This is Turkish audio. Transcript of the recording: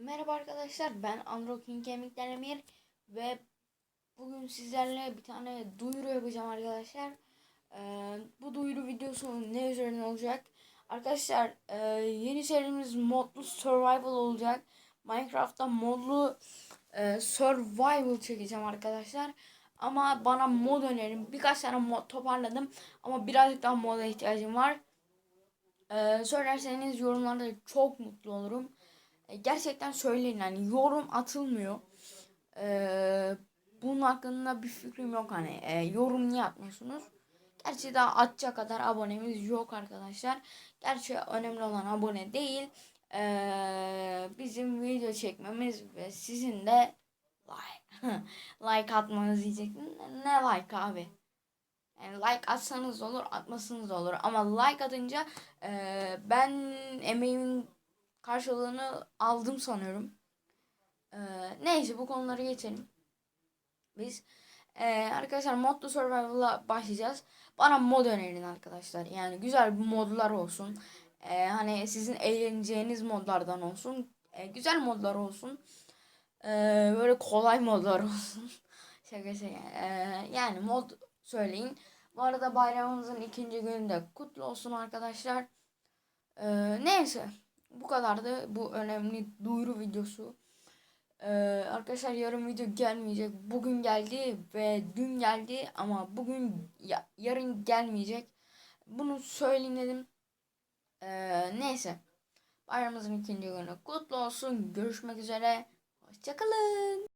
Merhaba arkadaşlar ben Andro King Kemikler Emir ve bugün sizlerle bir tane duyuru yapacağım arkadaşlar. Ee, bu duyuru videosu ne üzerine olacak? Arkadaşlar e, yeni serimiz modlu survival olacak. Minecraft'ta modlu e, survival çekeceğim arkadaşlar. Ama bana mod önerin. Birkaç tane mod toparladım ama birazcık daha moda ihtiyacım var. Ee, söylerseniz yorumlarda çok mutlu olurum. E, gerçekten söyleyin hani yorum atılmıyor. Ee, bunun hakkında bir fikrim yok hani e, yorum niye atmıyorsunuz? Gerçi daha atacak kadar abonemiz yok arkadaşlar. Gerçi önemli olan abone değil. Ee, bizim video çekmemiz ve sizin de like like atmanız diyecektim. Ne like abi? Yani like atsanız olur, atmasanız olur. Ama like atınca e, ben emeğimin karşılığını aldım sanıyorum. Ee, neyse bu konuları geçelim. Biz ee, arkadaşlar modlu survival'a başlayacağız. Bana mod önerin arkadaşlar. Yani güzel bir modlar olsun. Ee, hani sizin eğleneceğiniz modlardan olsun. Ee, güzel modlar olsun. Ee, böyle kolay modlar olsun. şaka şaka. Ee, yani mod söyleyin. Bu arada bayramımızın ikinci günü de kutlu olsun arkadaşlar. Ee, neyse. Kadardı bu önemli duyuru videosu. Ee, arkadaşlar yarın video gelmeyecek. Bugün geldi ve dün geldi ama bugün ya, yarın gelmeyecek. Bunu söyleyeyim dedim. Ee, neyse. Bayramımızın ikinci günü kutlu olsun. Görüşmek üzere. Hoşçakalın.